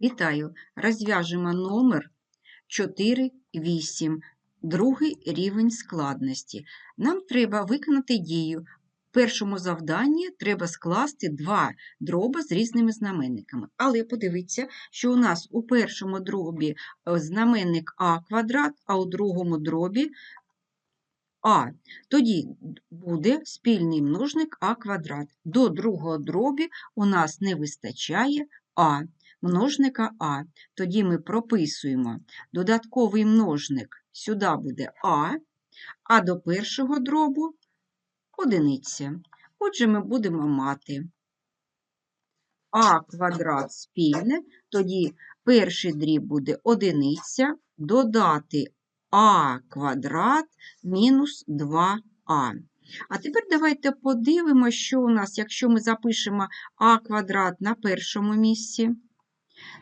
Вітаю! Розв'яжемо номер 4,8, другий рівень складності. Нам треба виконати дію. В першому завданні треба скласти два дроба з різними знаменниками. Але подивіться, що у нас у першому дробі е, знаменник а квадрат, а у другому дробі а. Тоді буде спільний множник а квадрат. До другого дробі у нас не вистачає а множника А. Тоді ми прописуємо додатковий множник сюди буде А, а до першого дробу одиниця. Отже, ми будемо мати А квадрат спільне, тоді перший дріб буде одиниця, додати А квадрат мінус 2а. А тепер давайте подивимося, що у нас, якщо ми запишемо А квадрат на першому місці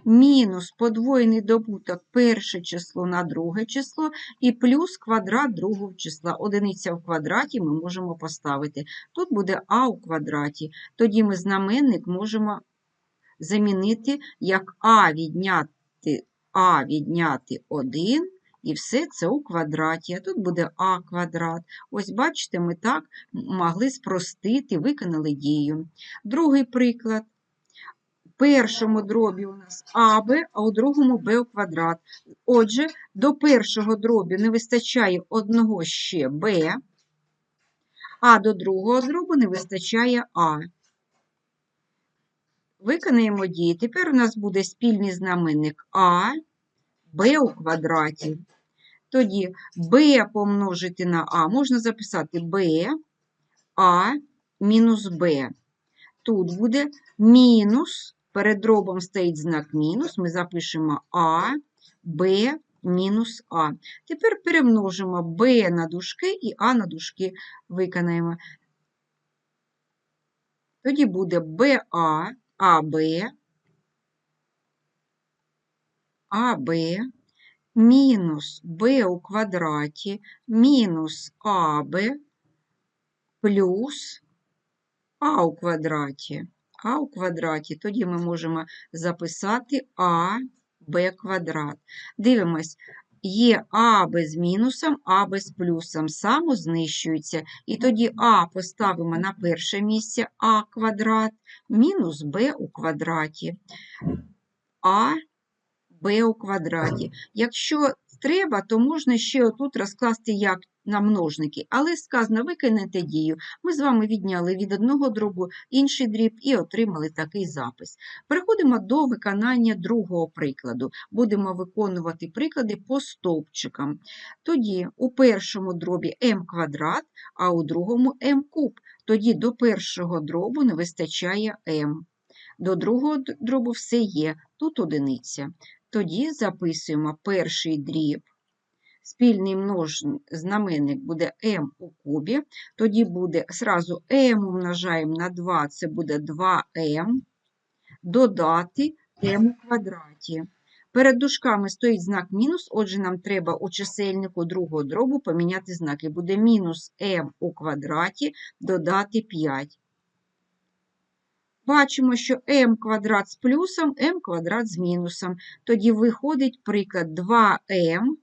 мінус подвоєний добуток перше число на друге число і плюс квадрат другого числа. Одиниця в квадраті ми можемо поставити. Тут буде а у квадраті. Тоді ми знаменник можемо замінити як а відняти а відняти 1. І все це у квадраті, а тут буде а квадрат. Ось, бачите, ми так могли спростити, виконали дію. Другий приклад першому дробі у нас АБ, а у другому Б у квадрат. Отже, до першого дробі не вистачає одного ще Б, а до другого дробу не вистачає А. Виконаємо дії. Тепер у нас буде спільний знаменник А, Б у квадраті. Тоді Б помножити на А можна записати Б, А мінус Б. Тут буде мінус Перед дробом стоїть знак мінус, ми запишемо А, Б, мінус А. Тепер перемножимо Б на дужки і А на дужки виконаємо. Тоді буде БА, АБ, АБ, мінус Б у квадраті, мінус АБ, плюс А у квадраті а у квадраті, тоді ми можемо записати а б квадрат. Дивимось, є а без мінусом, а без плюсом, само знищується. І тоді а поставимо на перше місце а квадрат, мінус b у квадраті. А b у квадраті. Якщо треба, то можна ще отут розкласти як на множники, але сказано виконати дію. Ми з вами відняли від одного дробу інший дріб і отримали такий запис. Переходимо до виконання другого прикладу. Будемо виконувати приклади по стовпчикам. Тоді у першому дробі m квадрат, а у другому m куб. Тоді до першого дробу не вистачає m. До другого дробу все є, тут одиниця. Тоді записуємо перший дріб спільний множ знаменник буде m у кубі, тоді буде зразу m умножаємо на 2, це буде 2m, додати m у квадраті. Перед дужками стоїть знак мінус, отже, нам треба у чисельнику другого дробу поміняти знаки. Буде мінус m у квадраті додати 5. Бачимо, що m квадрат з плюсом, m квадрат з мінусом. Тоді виходить приклад 2m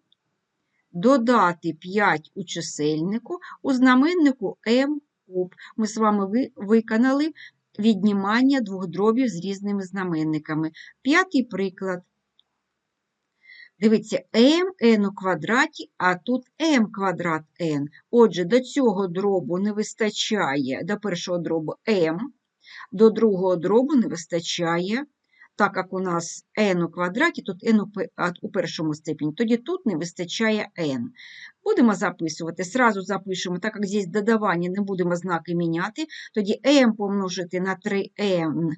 додати 5 у чисельнику, у знаменнику m куб. Ми з вами виконали віднімання двох дробів з різними знаменниками. П'ятий приклад. Дивіться, m n у квадраті, а тут m квадрат n. Отже, до цього дробу не вистачає, до першого дробу m, до другого дробу не вистачає так як у нас n у квадраті, тут n у першому степені, тоді тут не вистачає n. Будемо записувати, Сразу запишемо, так як здесь додавання не будемо знаки міняти, тоді m помножити на 3n,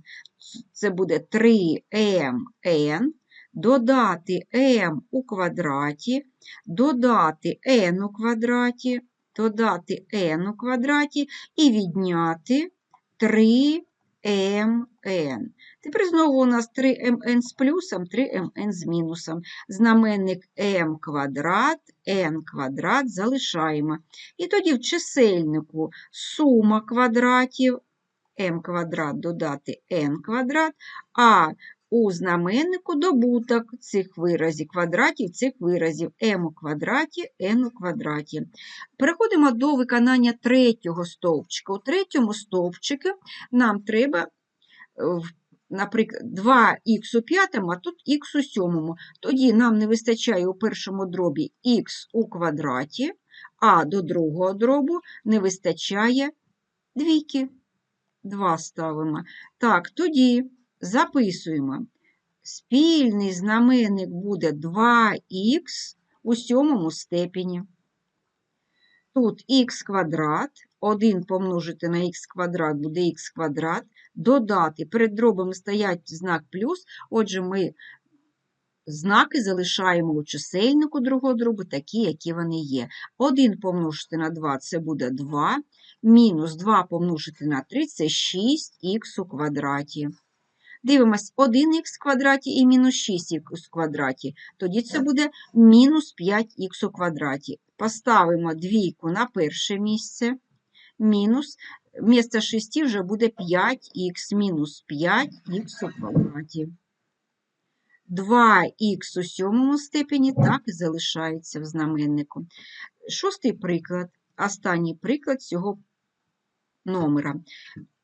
це буде 3mn, додати m у квадраті, додати n у квадраті, додати n у квадраті і відняти 3 mn. Тепер знову у нас 3mn з плюсом, 3mn з мінусом. Знаменник m квадрат, n квадрат залишаємо. І тоді в чисельнику сума квадратів m квадрат додати Н квадрат, а у знаменнику добуток цих виразів, квадратів цих виразів m у квадраті, n у квадраті. Переходимо до виконання третього стовпчика. У третьому стовпчику нам треба, е, наприклад, 2х у п'ятому, а тут х у сьомому. Тоді нам не вистачає у першому дробі х у квадраті, а до другого дробу не вистачає двійки. 2 ставимо. Так, тоді записуємо. Спільний знаменник буде 2х у сьомому степені. Тут х квадрат, 1 помножити на х квадрат буде х квадрат, додати. Перед дробами стоять знак плюс, отже, ми знаки залишаємо у чисельнику другого дробу такі, які вони є. 1 помножити на 2 – це буде 2, мінус 2 помножити на 3 – це 6х у квадраті. Дивимось, 1х в квадраті і мінус 6х в квадраті. Тоді це буде мінус 5х у квадраті. Поставимо двійку на перше місце. Мінус, вмісто 6 вже буде 5х мінус 5х у квадраті. 2х у сьомому степені так і залишається в знаменнику. Шостий приклад, останній приклад цього номера.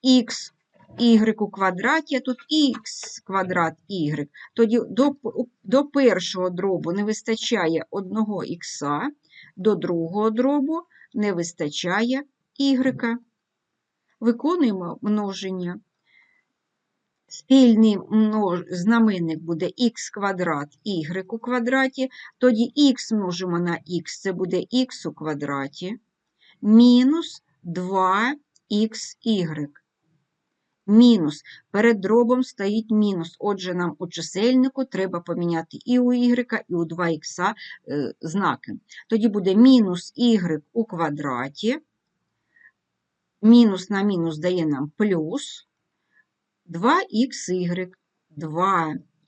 х y у квадраті, а тут х квадрат y. Тоді до, до першого дробу не вистачає одного х, до другого дробу не вистачає y. Виконуємо множення. Спільний множ... знаменник буде х квадрат y у квадраті, тоді х множимо на х, це буде х у квадраті, мінус 2xy. Мінус. Перед дробом стоїть мінус. Отже, нам у чисельнику треба поміняти і у y, і у 2х е, знаки. Тоді буде мінус y у квадраті. Мінус на мінус дає нам плюс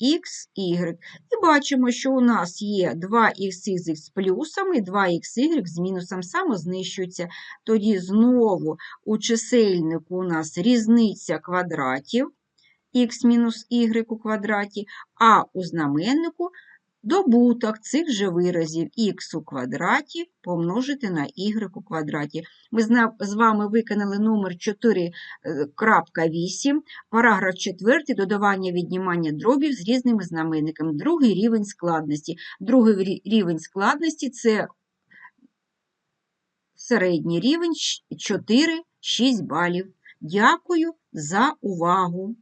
2xy. 2xy. І бачимо, що у нас є 2х з плюсом і 2xy з мінусом самознищуються. Тоді знову у чисельнику у нас різниця квадратів х мінус y у квадраті, а у знаменнику добуток цих же виразів х у квадраті помножити на y у квадраті. Ми з вами виконали номер 4.8, параграф 4, додавання віднімання дробів з різними знаменниками. Другий рівень складності. Другий рівень складності – це середній рівень 4-6 балів. Дякую за увагу!